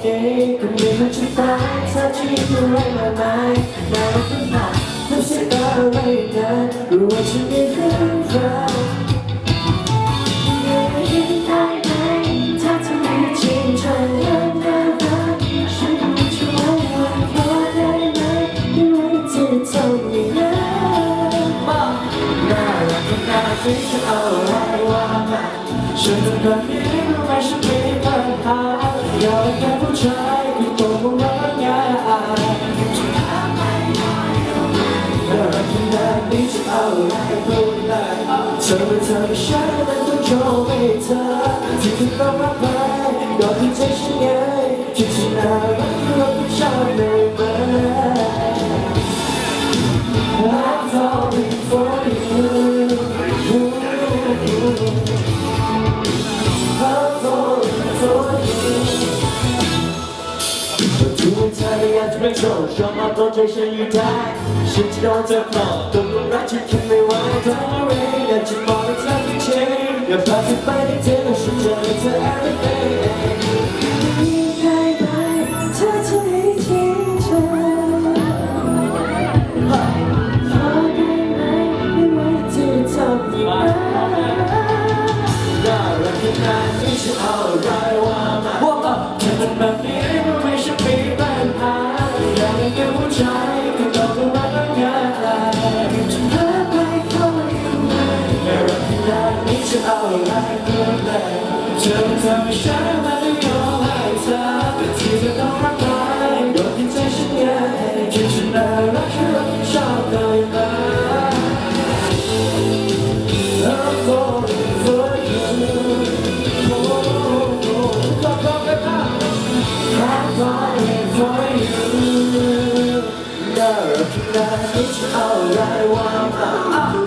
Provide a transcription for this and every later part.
เด็กก็ไม่รู้จะตายเธอจะยิ้มอะไรมาไหมน่ารักขึ้นมาทำเสียตาอะไรกันรู้ว่าฉันม่เรักยิ้มได้ไหมถ้าเธอไม่จริงฉันยังน่ารักฉันไม่ช่วยวันพอได้ไหมไม่ว่าจะทำยังไงน่ารักก็หน้าอะไรว่าฉันต้องการนี้ เอาอะไรพูดได้เธอเป็นเธอไม่ใช่แล้วต้องโชว์ให้เธอที่เธอต้องรับไปยอมที่ใจฉันไงที่ฉันน่ารักแล้วก็ชอบในเมื่อ I'm falling for you. ได้อยากจะไม่โชว์ชอบมาตอนใจฉันอยู่ได้ฉันจะโดนเธอปลอบตกลงรักฉันคิดไม่ไหวเท่าไรอยากจะบอกให้เธอไม่เชื่ออย่าพาเธอไปได้เธอฉันจะให้เธอ everything นาดนี้จะเอาอะไรก็ได้เธอเธอไม่ใช่มาได้ยอมให้เธอที่จะต้องรักไปโดนที่ใจฉันไงที่ฉันน่ารักแค่รักชอบเลยนะ I'm falling for you. Oh, oh, oh. I'm falling for you. น่ารักขนาดนี้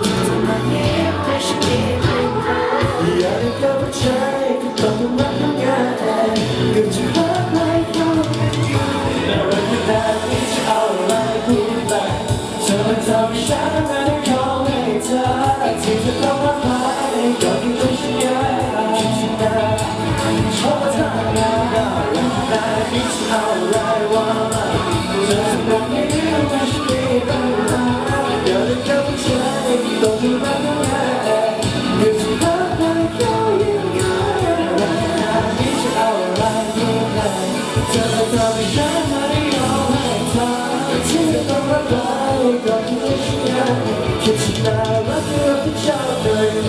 Shadow เธอท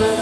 ำใ